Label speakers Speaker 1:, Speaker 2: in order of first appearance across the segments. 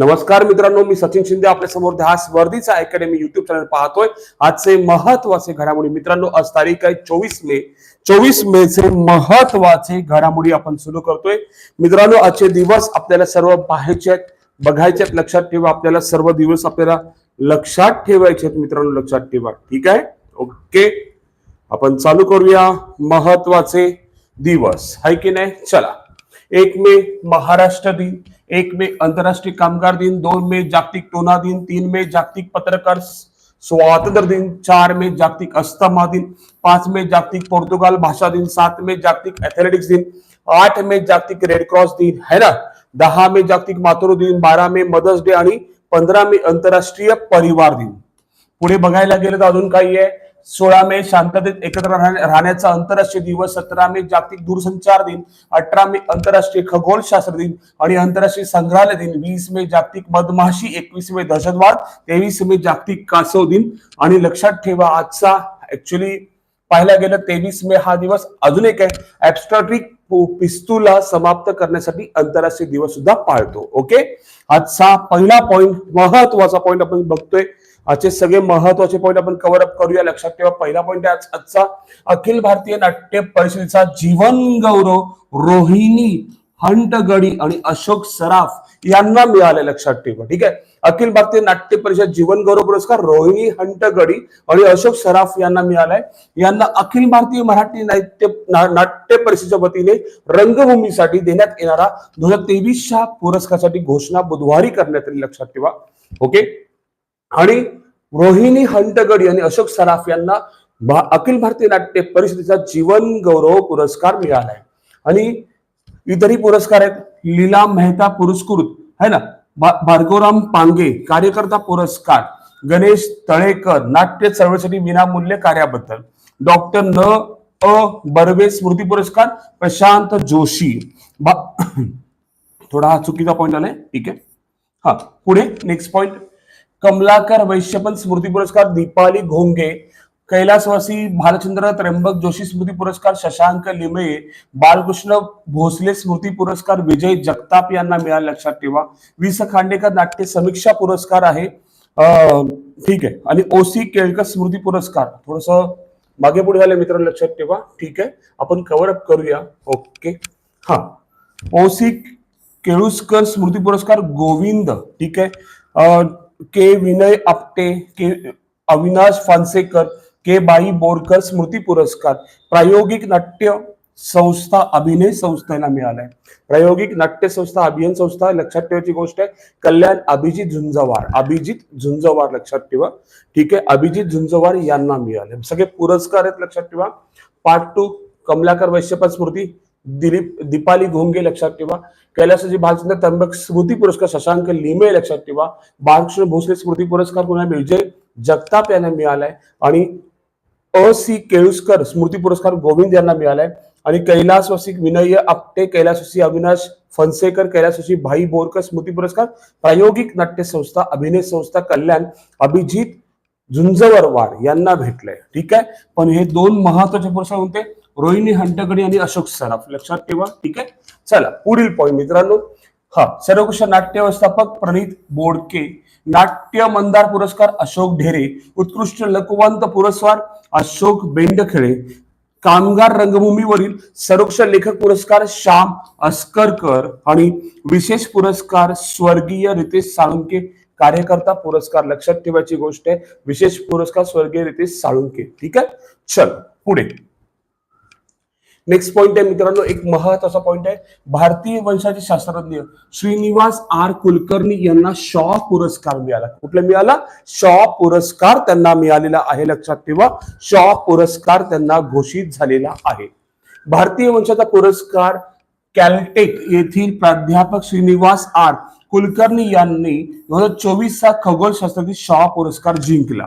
Speaker 1: नमस्कार मित्रांनो मी सचिन शिंदे आपल्यासमोर ध्यास वर्धीचा अकॅडमी युट्यूब चॅनल पाहतोय. आजचे महत्त्वाचे घडामोडी मित्रांनो आज तारीख आहे चोवीस मे. चोवीस मे चे महत्त्वाचे घडामोडी आपण सुरू करतोय. मित्रांनो आजचे दिवस आपल्याला सर्व पाहायचे आहेत बघायचे आहेत लक्षात ठेवा. आपल्याला सर्व दिवस आपल्याला लक्षात ठेवायचे आहेत मित्रांनो लक्षात ठेवा. ठीक आहे? ओके. आपण चालू करूया. महत्त्वाचे दिवस. आहे की नाही? चला. एक मे महाराष्ट्र दिन, एक मे आंतरराष्ट्रीय कामगार दिन दोन मे जागतिक टोना दिन, तीन मे जागतिक पत्रकार स्वातंत्र्य दिन, चार मे जागतिक अस्थमा दिन, पाँच मे जागतिक पोर्तुगाल भाषा दिन, सात मे जागतिक एथलेटिक्स दिन, आठ मे जागतिक रेड क्रॉस दिन, है ना? दहा मे जागतिक मातृ दिन बारा मे मदर्स डे पंधरा मे आंतरराष्ट्रीय परिवार दिन. पुढे बघायला गेलं तर अजून काही आहे. सोळा मे शांततेत एकत्र राहण्याचा आंतरराष्ट्रीय दिवस सतरा मे जागतिक दूरसंचार दिन अठरा मे आंतरराष्ट्रीय खगोलशास्त्र दिन आणि आंतरराष्ट्रीय संग्रहालय दिन वीस मे जागतिक मधमाशी एकवीस मे दहशतवाद तेवीस मे जागतिक कासव दिन आणि लक्षात ठेवा आजचा ऍक्च्युली पाहायला गेलं तेवीस मे हा दिवस अजून एक आहे. ऍबस्ट्रॅटिक पिस्तूला समाप्त करण्यासाठी आंतरराष्ट्रीय दिवस सुद्धा पाळतो. ओके आजचा पहिला पॉइंट महत्त्वाचा पॉइंट आपण बघतोय. असे सगळे महत्त्वाचे पॉईंट आपण कव्हर अप करूया. लक्षात ठेवा पहिला पॉईंट आहे आज- आजचा. अखिल भारतीय नाट्य परिषदेचा जीवन गौरव रोहिणी हंटगडी आणि अशोक सराफ यांना मिळाले लक्षात ठेवा. ठीक आहे? अखिल भारतीय नाट्य परिषद जीवन गौरव पुरस्कार रोहिणी हंटगडी आणि अशोक सराफ यांना मिळालाय. यांना अखिल भारतीय मराठी नाट्य नाट्य परिषदेच्या वतीने रंगभूमीसाठी देण्यात येणारा दोन हजार तेवीसच्या पुरस्कारासाठी घोषणा बुधवारी करण्यात आली. लक्षात ठेवा. ओके? आणि रोहिणी हंटगडी आणि अशोक सराफ यांना भा- अखिल भारतीय नाट्य परिषदेचा जीवन गौरव पुरस्कार मिळालाय. आणि इतरही पुरस्कार आहेत. लीला मेहता पुरस्कृत है ना? भा- भार्गवराम पांगे कार्यकर्ता पुरस्कार. गणेश तळेकर नाट्य चळवळीसाठी विनामूल्य कार्याबद्दल. डॉक्टर न अ बर्वे स्मृती पुरस्कार. प्रशांत जोशी. थोडा हा चुकीचा पॉइंट आलाय. ठीक आहे. हा पुढे नेक्स्ट पॉइंट कमलाकर वैश्यपल स्मृती पुरस्कार दीपाली घोंगे कैलासवासी भालचंद्र त्र्यंबक जोशी स्मृती पुरस्कार शशांक लिमये बालकृष्ण भोसले स्मृती पुरस्कार विजय जगताप यांना मिळाला लक्षात ठेवा. वि स खांडेकर नाट्य समीक्षा पुरस्कार आहे. ठीक आहे. आणि ओसी केळकर स्मृती पुरस्कार. थोडस मागे पुढे झाले मित्रांनो लक्षात ठेवा. ठीक आहे. आपण कव्हर अप करूया. ओके हा. ओसी केळुसकर स्मृती पुरस्कार गोविंद. ठीक आहे. के विनय आपटे के अविनाश फानसेकर के बाई बोरकर स्मृती पुरस्कार. प्रायोगिक नाट्य संस्था अभिनय संस्थेला मिळालाय. प्रायोगिक नाट्य संस्था अभिनय संस्था लक्षात ठेवायची गोष्ट आहे कल्याण अभिजित झुंजवार अभिजित झुंजवार लक्षात ठेवा. ठीक आहे अभिजित झुंजवार यांना मिळाले सगळे पुरस्कार आहेत लक्षात ठेवा. पार्ट टू कमलाकर वैश्यपत स्मृती. दिलीप दीपाली घोंगे लक्षात ठेवा. कैलासजी भालचंद्र त्र्यंबक स्मृती पुरस्कार शशांक लिमे लक्षात ठेवा. बाळकृष्ण भोसले स्मृती पुरस्कार कोणाला विजय जगताप यांना मिळालाय. आणि अ सी केळुसकर स्मृती पुरस्कार गोविंद यांना मिळालाय. आणि कैलासवासी विनय आपटे कैलासवासी अविनाश फनसेकर कैलासवासी भाई बोरकर स्मृती पुरस्कार प्रायोगिक नाट्य संस्था अभिनय संस्था कल्याण अभिजित झुंजवरवार यांना भेटलंय. ठीक आहे? पण हे दोन महत्त्वाचे पुरस्कार होते. रोहिणी हंटगडी आणि अशोक सराफ. लक्षात ठेवा ठीक आहे? चला पुढील पॉईंट मित्रांनो. हा सर्वकृष्ण नाट्य व्यवस्थापक प्रणित बोडके नाट्य मंदार पुरस्कार अशोक ढेरे उत्कृष्ट लकवंत पुरस्कार अशोक बेंडखेळे कामगार रंगभूमीवरील सर्वोच्च लेखक पुरस्कार श्याम अस्करकर आणि विशेष पुरस्कार स्वर्गीय रितेश साळुंके कार्यकर्ता पुरस्कार. लक्षात ठेवायची गोष्ट आहे विशेष पुरस्कार स्वर्गीय रितेश साळुंके ठीक आहे? चल पुढे. नेक्स्ट पॉइंट आहे मित्रांनो एक महत्त्वाचा पॉइंट आहे. भारतीय वंशाचे शास्त्रज्ञ श्रीनिवास आर कुलकर्णी यांना शॉ पुरस्कार मिळाला. कुठला मिळाला? शॉ पुरस्कार त्यांना मिळालेला आहे. लक्षात ठेवा शॉ पुरस्कार त्यांना घोषित झालेला आहे. भारतीय वंशाचा पुरस्कार कॅलटेक येथील प्राध्यापक श्रीनिवास आर कुलकर्णी यांनी दोन हजार चोवीसचा खगोलशास्त्रातील शॉ पुरस्कार जिंकला.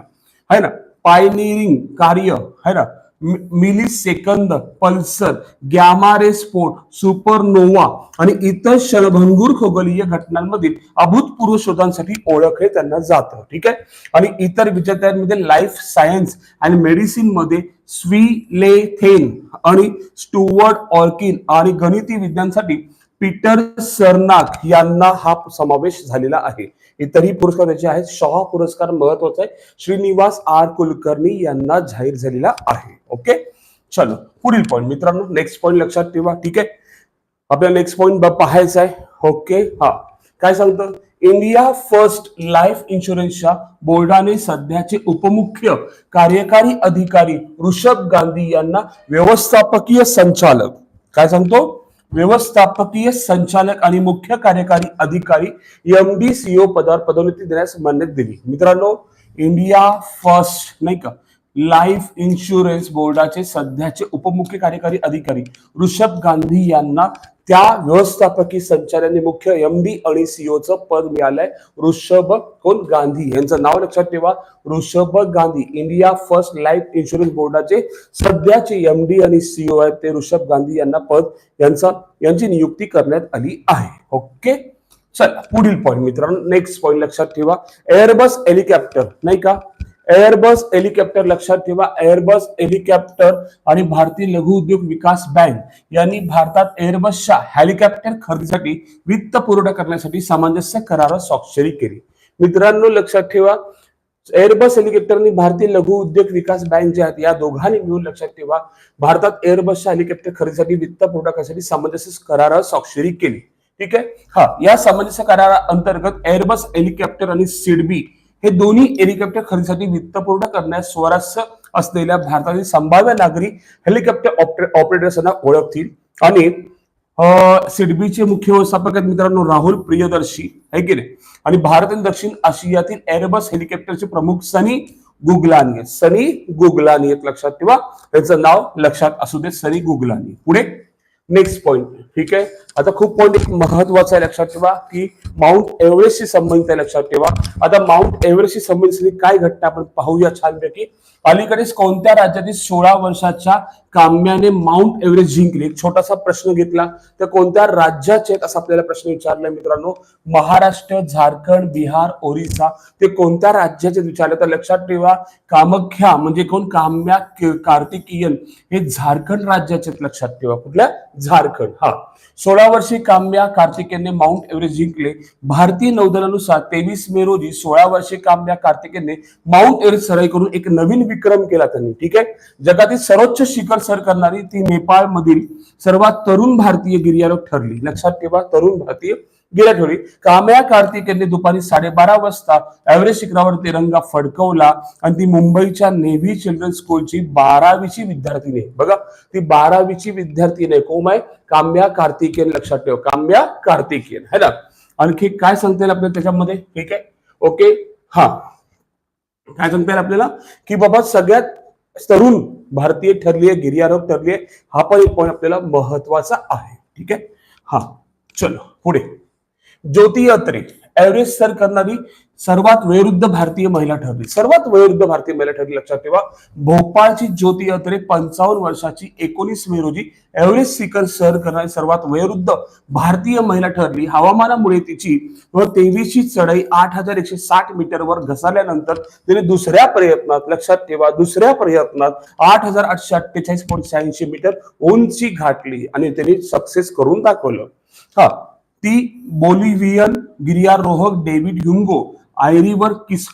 Speaker 1: है ना? पायनिरिंग कार्य है ना? मिली सेकंद पल्सर गॅमारे स्फोट सुपरनोवा आणि इतर क्षणभंगूर खगोलीय घटनांमधील अभूतपूर्व शोधांसाठी ओळखले त्यांना जातं. ठीक आहे? आणि इतर विजेत्यांमध्ये लाईफ सायन्स आणि मेडिसिनमध्ये स्वीलेथेन आणि स्टुअर्ट ऑर्किन आणि गणिती विज्ञानसाठी पीटर सरनाक यांना हा समावेश झालेला आहे. इतरही पुरस्कार त्याचे आहेत. शहा पुरस्कार महत्त्वाचा आहे. श्रीनिवास आर कुलकर्णी यांना जाहीर झालेला आहे. ओके चलो पुढील पॉईंट मित्रांनो नेक्स्ट पॉईंट लक्षात ठेवा ठीक आहे? आपल्याला नेक्स्ट पॉईंट पाहायचा आहे. ओके हा. काय सांगतं? इंडिया फर्स्ट लाईफ इन्शुरन्सच्या बोर्डाने सध्याचे उपमुख्य कार्यकारी अधिकारी ऋषभ गांधी यांना व्यवस्थापकीय संचालक. काय सांगतो? व्यवस्थापकीय संचालक आणि मुख्य कार्यकारी अधिकारी एम डी सीओ पदावर पदोन्नती देण्यास मान्यता दिली. मित्रांनो इंडिया फर्स्ट नाही का? लाईफ इन्शुरन्स बोर्डाचे सध्याचे उपमुख्य कार्यकारी अधिकारी ऋषभ गांधी यांना त्या व्यवस्थापकीय संचालकांनी मुख्य एम डी आणि सीओचं पद मिळालंय. ऋषभ कोण? गांधी. यांचं नाव लक्षात ठेवा. Rishabh Gandhi. India First Life insurance बोर्डाचे सध्याचे एम डी आणि सीओ आहेत ते ऋषभ गांधी यांना पद यांचा यांची नियुक्ती करण्यात आली आहे. ओके? चला पुढील पॉईंट मित्रांनो नेक्स्ट पॉईंट लक्षात ठेवा. एअरबस हेलिकॉप्टर नाही का? एअरबस हेलिकॉप्टर लक्षात ठेवा. एअरबस हेलिकॉप्टर आणि भारतीय लघु उद्योग विकास बँक यांनी भारतात एअरबसच्या हेलिकॉप्टर खरेदीसाठी वित्त पुरवठा करण्यासाठी सामंजस्य करारावर स्वाक्षरी केली. मित्रांनो लक्षात ठेवा. एअरबस हेलिकॉप्टरनी भारतीय लघु उद्योग विकास बँक जे आहेत या दोघांनी मिळून लक्षात ठेवा. भारतात एअरबसच्या हेलिकॉप्टर खरेदीसाठी वित्त पुरवठा करण्यासाठी सामंजस्य करारावर स्वाक्षरी केली. ठीक आहे? हा या सामंजस्य करारा अंतर्गत एअरबस हेलिकॉप्टर आणि सिडबी हे दोन्ही हेलिकॉप्टर खरेदीसाठी वित्त पुरवठा करण्यास स्वारस्य असलेल्या भारतातील संभाव्य नागरिक हेलिकॉप्टर ऑपरेटर्सना ओळखतील. आणि सिडबीचे मुख्य व्यवस्थापक आहेत मित्रांनो राहुल प्रियदर्शी. आहे की नाही? आणि भारत आणि दक्षिण आशियातील एअरबस हेलिकॉप्टरचे प्रमुख सनी गुगलानी आहेत सनी गुगलानी आहेत लक्षात ठेवा. त्याचं नाव लक्षात असू दे सनी गुगलानी पुढे नेक्स्ट पॉइंट ठीक आहे? आता खूप पॉईंट एक महत्त्वाचा आहे लक्षात ठेवा की माउंट एव्हरेस्टशी संबंधित आहे लक्षात ठेवा. आता माउंट एव्हरेस्टशी संबंधित काय घटना आपण पाहूया छानपैकी? अलीकडेच कोणत्या राज्यातील सोळा वर्षाच्या काम्याने माउंट एव्हरेस्ट जिंकले? एक छोटासा प्रश्न घेतला. तर कोणत्या राज्याचे असा आपल्याला प्रश्न विचारलाय मित्रांनो? महाराष्ट्र झारखंड बिहार ओरिसा. ते कोणत्या राज्याचे विचारले? तर लक्षात ठेवा कामख्या म्हणजे कोण? काम्या कार्तिकीयन. हे झारखंड राज्याचे लक्षात ठेवा. कुठल्या? झारखंड. हा. सोळा वर्षी काम्या कार्तिकेने माउंट एव्हरेस्ट जिंकले. भारतीय नौदलानुसार तेवीस मे रोजी सोळा वर्षी काम्या कार्तिकेने माउंट एव्हरेस्ट सराई करून एक नवीन विक्रम केला त्यांनी. ठीक आहे? जगातील सर्वोच्च शिखर सर करणारी ती नेपाळ मधील सर्वात तरुण भारतीय गिर्यारोहक ठरली. लक्षात ठेवा तरुण भारतीय गेल्या ठेवली. काम्या कार्तिकेयनने दुपारी साडेबारा वाजता एव्हरेस्ट शिखरावर तिरंगा फडकवला आणि ती मुंबईच्या नेव्ही चिल्ड्रन स्कूलची बारावीची विद्यार्थिनी. आहे. बघा ती बारावीची विद्यार्थिनी आहे. कोम आहे? काम्या कार्तिकेयन लक्षात ठेव. काम्या कार्तिकेयन है ना? आणखी काय सांगता येईल आपल्याला त्याच्यामध्ये? ठीक आहे? ओके? हा. काय सांगता येईल आपल्याला? की बाबा सगळ्यात तरुण भारतीय ठरली आहे गिर्यारोप ठरली आहे. हा पण एक पॉईंट आपल्याला महत्त्वाचा आहे. ठीक आहे? हा. चलो पुढे. ज्योती अत्रे एव्हरेस्ट सर करणारी सर्वात वयोवृद्ध भारतीय महिला ठरली. सर्वात वयोवृद्ध भारतीय महिला ठरली लक्षात ठेवा. भोपाळची ज्योती अत्रे पंचावन्न वर्षाची एकोणीस मे रोजी एव्हरेस्ट शिखर सर करणारी सर्वात वयोवृद्ध भारतीय महिला ठरली. हवामानामुळे तिची व तेवीसची चढाई आठ हजार एकशे साठ मीटरवर घसरल्यानंतर तिने दुसऱ्या प्रयत्नात लक्षात ठेवा दुसऱ्या प्रयत्नात आठ हजार आठशे अठ्ठेचाळीस पॉईंट शहाऐंशी मीटर उंची गाठली आणि त्यांनी सक्सेस करून दाखवलं. हा ती बोलिव्हियन गिर्यारोहक डेव्हिड ह्युंगो आयरीवर किस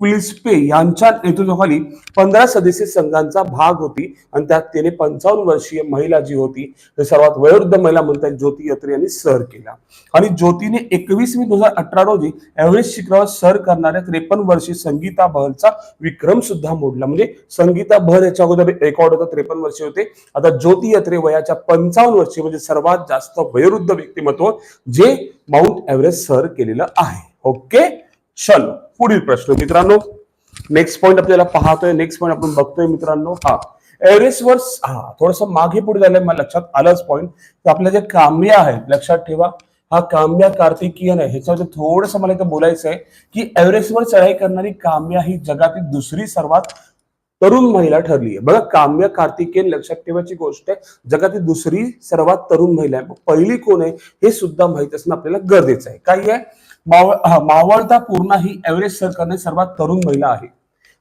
Speaker 1: क्विल्स्पे यांच्या नेतृत्वाखाली पंधरा सदस्य संघांचा भाग होती आणि त्यात तिने पंचावन्न वर्षीय महिला जी होती सर्वात वयोवृद्ध महिला म्हणता ज्योती यत्रे यांनी सर केला. आणि ज्योतीने एकवीस मे दोन हजार अठरा रोजी एव्हरेस्ट शिखरावर सर करणाऱ्या त्रेपन्न वर्षीय संगीता बहलचा विक्रम सुद्धा मोडला. म्हणजे संगीता बहल याच्या अगोदर रेकॉर्ड होता त्रेपन्न वर्षे होते. आता ज्योती यत्रे वयाच्या पंचावन्न वर्षी म्हणजे सर्वात जास्त वयोवृद्ध व्यक्तिमत्व जे माउंट एव्हरेस्ट सर केलेलं आहे. ओके? चलो. पुढील प्रश्न. मित्रांनो नेक्स्ट पॉइंट आपल्याला पाहतोय. नेक्स्ट पॉइंट आपण बघतोय मित्रांनो. हा. एव्हरेस्टवर हा थोडस मागे पुढे झालंय मला लक्षात आलंच पॉइंट आपल्या जे काम्या आहेत लक्षात ठेवा हा काम्या कार्तिकीयन आहे. ह्याच्यामध्ये थोडस मला इथं बोलायचं आहे की एव्हरेस्टवर चढाई करणारी काम्या ही जगातील दुसरी सर्वात तरुण महिला ठरली आहे. बघा काम्य कार्तिकेयन लक्षात ठेवायची गोष्ट आहे. जगातील दुसरी सर्वात तरुण महिला आहे. पहिली कोण आहे हे सुद्धा माहीत असणं आपल्याला गरजेचं आहे. काय आहे? मावळ मावळता पूर्णा ही एव्हरेस्ट सर सर्वात तरुण महिला आहे.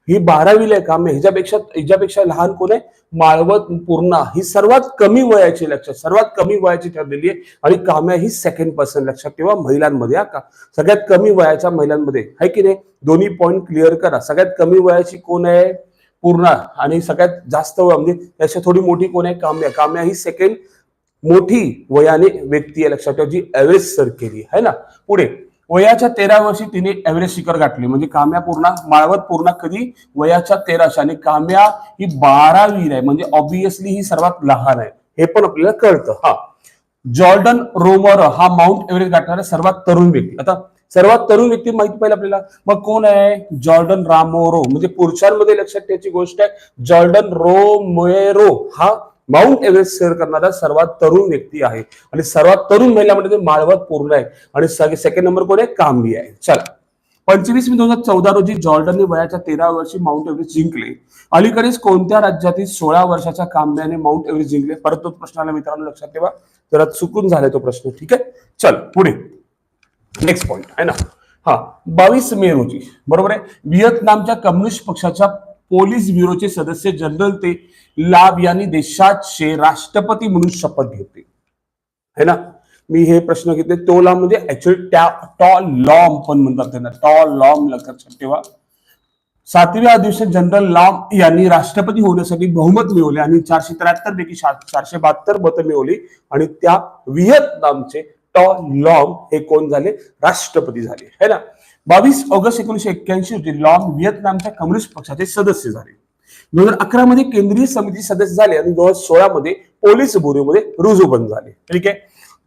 Speaker 1: ही बारावीला आहे काम्य ह्याच्यापेक्षा ह्याच्यापेक्षा लहान कोण आहे? माळवत पूर्णा. ही सर्वात कमी वयाची लक्षात सर्वात कमी वयाची ठरलेली आहे. आणि काम्या ही सेकंड पर्सन लक्षात ठेवा महिलांमध्ये हा का? सगळ्यात कमी वयाच्या महिलांमध्ये. आहे की नाही? दोन्ही पॉईंट क्लिअर करा. सगळ्यात कमी वयाची कोण आहे? पूर्णा आणि सगळ्यात जास्त वय म्हणजे त्याच्या थोडी मोठी कोण आहे? काम्या. काम्या ही सेकंड मोठी वयाने व्यक्ती आहे लक्षात ठेवा जी एव्हरेस्ट सर केली आहे. ना? पुढे. वयाच्या तेरा वर्षी तिने एव्हरेस्ट शिखर गाठले. म्हणजे काम्या पूर्णा माळवत पूर्णा कधी? वयाच्या तेराशे आणि काम्या ही बारावी आहे म्हणजे ऑब्विसली ही सर्वात लहान आहे. हे पण आपल्याला कळतं. हा. जॉर्डन रोमर हा माउंट एव्हरेस्ट गाठणारा सर्वात तरुण व्यक्ती. आता सर्वात तरुण व्यक्ती माहिती पाहिजे आपल्याला. मग कोण आहे? Jordan Romero. म्हणजे पुरुषांमध्ये लक्षात ठेवायची गोष्ट आहे जॉर्डन रोमेरो हा माउंट एव्हरेस्ट सर करणारा सर्वात तरुण व्यक्ती आहे. आणि सर्वात तरुण महिलामध्ये म्हणजे माळवत पूर्ण आहे. आणि सेकंड नंबर कोण आहे? कांबी आहे. चला. पंचवीस मे दोन हजार चौदा रोजी जॉर्डनने वयाच्या तेरा वर्षी माउंट एव्हरेस्ट जिंकले. अलीकडेच कोणत्या राज्यातील सोळा वर्षाच्या कांब्याने माउंट एव्हरेस्ट जिंकले? परत तो प्रश्न आला मित्रांनो लक्षात ठेवा. जरा चुकून झालाय तो प्रश्न. ठीक आहे? चल पुढे. नेक्स्ट पॉइंट आहे ना? हा बावीस मे रोजी बरोबर आहे? व्हिएतनामच्या कम्युनिस्ट पक्षाच्या पोलीस ब्युरोचे सदस्य जनरल ते लाभ यांनी देशाचे राष्ट्रपती म्हणून शपथ घेतली. है ना? मी हे प्रश्न घेतले तो लांब म्हणजे ऍक्च्युअली त्या टॉ लॉम पण म्हणतात त्यांना. टॉ लॉम लक्षात ठेवा. सातव्या दिवशी जनरल लॉम यांनी राष्ट्रपती होण्यासाठी बहुमत मिळवले आणि चारशे त्र्याहत्तर पैकी चारशे बहात्तर मतं मिळवली आणि त्या व्हिएतनामचे टॉ लॉम हे कोण झाले? राष्ट्रपती झाले. है ना? बावीस ऑगस्ट एकोणीशे एक्क्याऐंशी रोजी लॉम व्हिएतनामच्या कम्युनिस्ट पक्षाचे सदस्य झाले. दोन हजार अकरा मध्ये केंद्रीय समिती सदस्य झाले आणि दोन हजार सोळा मध्ये पोलीस ब्युरोमध्ये रुजू बंद झाले. ठीक आहे?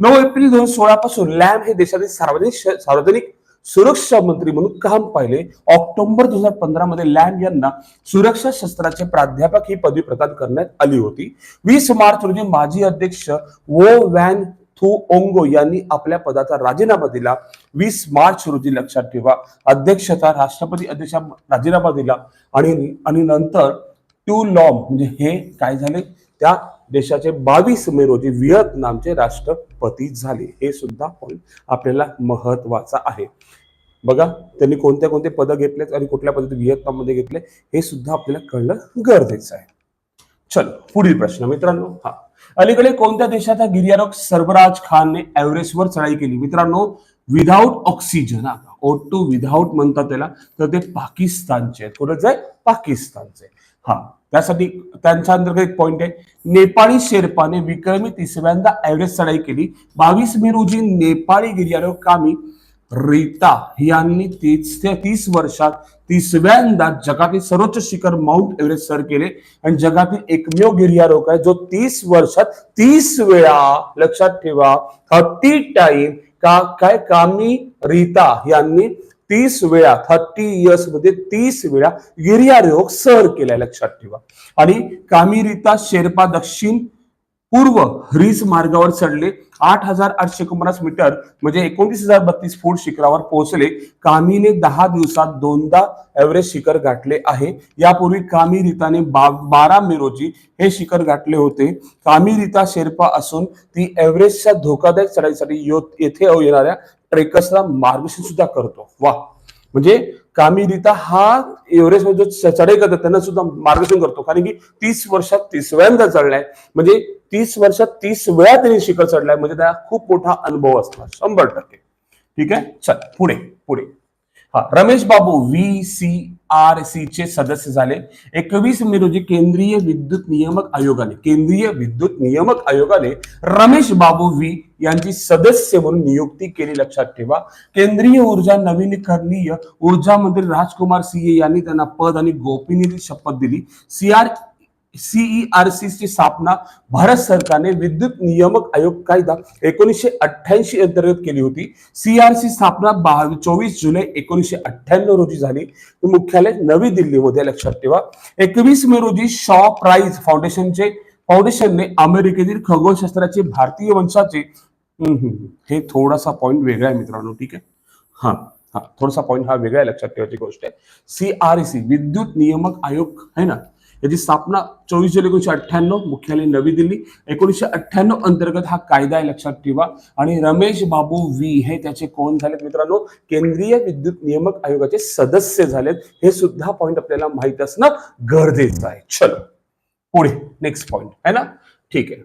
Speaker 1: नऊ एप्रिल दोन हजार सोळा पासून लॅम हे देशातील सार्वजनिक सार्वजनिक सुरक्षा मंत्री म्हणून काम पाहिले. ऑक्टोबर दोन हजार पंधरा मध्ये लॅम यांना सुरक्षा शस्त्राचे प्राध्यापक ही पदवी प्रदान करण्यात आली होती. वीस मार्च रोजी माजी अध्यक्ष वो वॅन थू ओंगो यांनी आपल्या पदाचा राजीनामा दिला. वीस मार्च रोजी लक्षात ठेवा. अध्यक्षता राष्ट्रपती अध्यक्ष राजीनामा दिला. आणि आणि नंतर टू लॉम म्हणजे हे काय झाले? त्या देशाचे बावीस मे रोजी व्हिएतनामचे राष्ट्रपती झाले. हे सुद्धा पॉईंट आपल्याला महत्त्वाचा आहे. बघा त्यांनी कोणत्या कोणते पद घेतलेत आणि कुठल्या पद्धती व्हिएतनाममध्ये घेतले हे सुद्धा आपल्याला कळणं गरजेचं आहे. चल पुढील प्रश्न मित्रांनो. हा. अलीकडे कोणत्या देशाचा गिर्यारोग सर्वराज खानने एव्हरेस्टवर चढाई केली? मित्रांनो without oxygen O two without म्हणतात त्याला तर ते पाकिस्तानचे आहेत. कुठेच आहे? पाकिस्तानचे हा त्यासाठी त्यांच्या अंतर्गत एक पॉइंट आहे. नेपाळी शेर्पाने विक्रमी तिसऱ्यांदा एव्हरेस्ट चढाई केली. बावीस मे रोजी नेपाळी गिर्यारोग कामी रीता यांनी तीस ते तीस वर्षात तिसव्यांदा जगातील सर्वोच्च शिखर माउंट एव्हरेस्ट सर केले. आणि जगातील एकमेव गिर्यारोहक आहे जो तीस वर्षात तीस वेळा लक्षात ठेवा थर्टी टाइम का काय कामी रीता यांनी तीस वेळा थर्टी इयर्समध्ये तीस वेळा गिर्यारोहक सर केलाय लक्षात ठेवा. आणि कामी रीता शेर्पा दक्षिण पूर्व ह्रीस मार्गावर चढले आठ हजार आठशे एकोणपन्नास मीटर म्हणजे एकोणतीस हजार बत्तीस फूट शिखरावर पोहोचले. कामीने दहा दिवसात दोनदा एव्हरेस्ट शिखर गाठले आहे. यापूर्वी कामिरीताने बा बारा मे रोजी हे शिखर गाठले होते. कामिरीता शेर्पा असून ती एव्हरेस्टच्या धोकादायक चढाईसाठी यो- येथे येणाऱ्या ट्रेकर्सला मार्गदर्शन सुद्धा करतो. वा. म्हणजे कामिरीता हा एव्हरेस्ट जो चढाई करतात त्यांना सुद्धा मार्गदर्शन करतो. कारण की तीस वर्षात तिसव्यांदा चढलाय. म्हणजे तीस वर्षात तीस वेळा त्यांनी शिखर चढलाय. म्हणजे त्याला खूप मोठा अनुभव असणार शंभर टक्के. ठीक आहे? चल पुढे पुढे. हा Ramesh Babu V C R C चे सदस्य झाले. एकवीस मे रोजी केंद्रीय विद्युत नियामक आयोगाने केंद्रीय विद्युत नियामक आयोगाने रमेश बाबू व्ही यांची सदस्य म्हणून नियुक्ती केली लक्षात ठेवा. केंद्रीय ऊर्जा नवीनीकरणीय ऊर्जा मंत्री राजकुमार सिंह यांनी त्यांना पद आणि गोपनीय शपथ दिली. सीआर सीईआरसी ची स्थापना भारत सरकारने विद्युत नियामक आयोग कायदा एकोणीसशे अठ्ठ्याऐंशी अंतर्गत केली होती. सीआरसी स्थापना बावीस चोवीस जुलै एकोणीसशे अठ्ठ्याण्णव रोजी झाली. मुख्यालय नवी दिल्लीमध्ये लक्षात ठेवा. एकवीस मे रोजी शॉ प्राइज फाउंडेशनचे फाउंडेशनने अमेरिकेतील खगोलशास्त्राचे भारतीय वंशाचे हे थोडासा पॉइंट वेगळा आहे मित्रांनो ठीक आहे? हा हा थोडासा पॉइंट हा वेगळा आहे लक्षात ठेवायची गोष्ट आहे. सीआरसी विद्युत नियामक आयोग आहे ना? याची स्थापना चोवीस जुलै एकोणीशे अठ्ठ्याण्णव मुख्यालय नवी दिल्ली एकोणीशे अठ्ठ्याण्णव अंतर्गत हा कायदा आहे लक्षात ठेवा. आणि रमेश बाबू व्ही हे त्याचे कोण झालेत मित्रांनो? केंद्रीय विद्युत नियामक आयोगाचे सदस्य झालेत. हे सुद्धा पॉईंट आपल्याला माहीत असणं गरजेचं आहे. चलो पुढे नेक्स्ट पॉईंट आहे ना? ठीक आहे.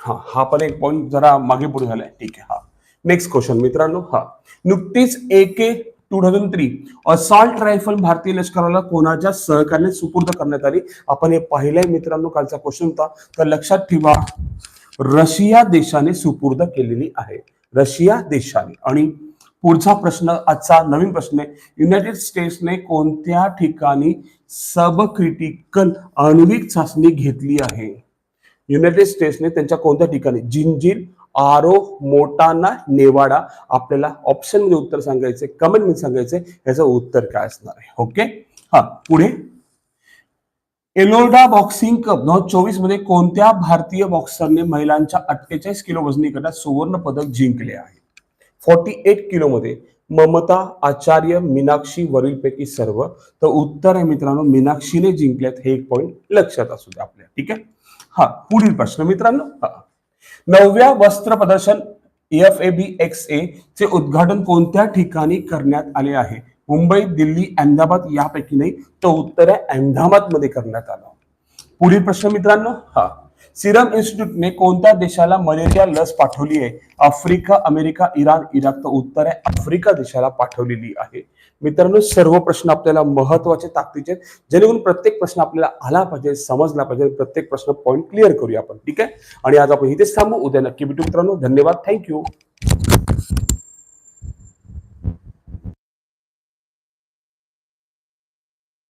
Speaker 1: हा हा पण एक पॉईंट जरा मागे पुढे झालाय. ठीक आहे हा. नेक्स्ट क्वेश्चन मित्रांनो हा. नुकतीच AK two thousand three assault rifle भारतीय लष्कराला कोणाच्या सहकार्याने सुपूर्द करण्यात आली? आपण हे पाहिलंय मित्रांनो कालचा क्वेश्चन होता. तर लक्षात ठेवा रशिया देशाने सुपूर्द केलेली आहे. रशिया देशाने. आणि पुढचा प्रश्न आजचा नवीन प्रश्न आहे. युनायटेड स्टेट्सने कोणत्या ठिकाणी सब क्रिटिकल आण्विक चाचणी घेतली आहे? युनायटेड स्टेट्सने त्यांच्या कोणत्या ठिकाणी? जिंजीर आरो मोटाना नेवाडा. आपल्याला ऑप्शनमध्ये उत्तर सांगायचे कमेंटमध्ये सांगायचे याचं उत्तर काय असणार आहे? ओके हा पुढे. एलोडा बॉक्सिंग कप दोन हजार चोवीसमध्ये कोणत्या भारतीय बॉक्सरने महिलांच्या अठ्ठेचाळीस किलो वजनी गटात सुवर्ण पदक जिंकले आहे? फॉर्टी एट किलो मध्ये ममता आचार्य मीनाक्षी वरीलपैकी सर्व. तर उत्तर आहे मित्रांनो मीनाक्षीने जिंकल्यात हे एक पॉईंट लक्षात असू द्या आपल्या. ठीक आहे? हा पुढील प्रश्न मित्रांनो. हा. नवव्या वस्त्र प्रदर्शन एफ ए बी एक्स ए चे उद्घाटन कोणत्या ठिकाणी करण्यात आले आहे? मुंबई दिल्ली अहमदाबाद यापैकी नाही तर उत्तर आहे अहमदाबादमध्ये करण्यात आलं. पुढील प्रश्न मित्रांनो हा. सिरम इन्स्टिट्यूटने कोणत्या देशाला मलेरिया लस पाठवली आहे? आफ्रिका अमेरिका इराण इराक तर उत्तर आहे आफ्रिका देशाला पाठवलेली आहे. मित्रांनो सर्व प्रश्न आपल्याला महत्त्वाचे ताकदीचे जेणेकरून प्रत्येक प्रश्न आपल्याला आला पाहिजे समजला पाहिजे प्रत्येक प्रश्न पॉईंट क्लिअर करूया आपण. ठीक आहे? आणि आज आपण इथेच थांबू. उद्या नक्की भेटू मित्रांनो. धन्यवाद. थँक्यू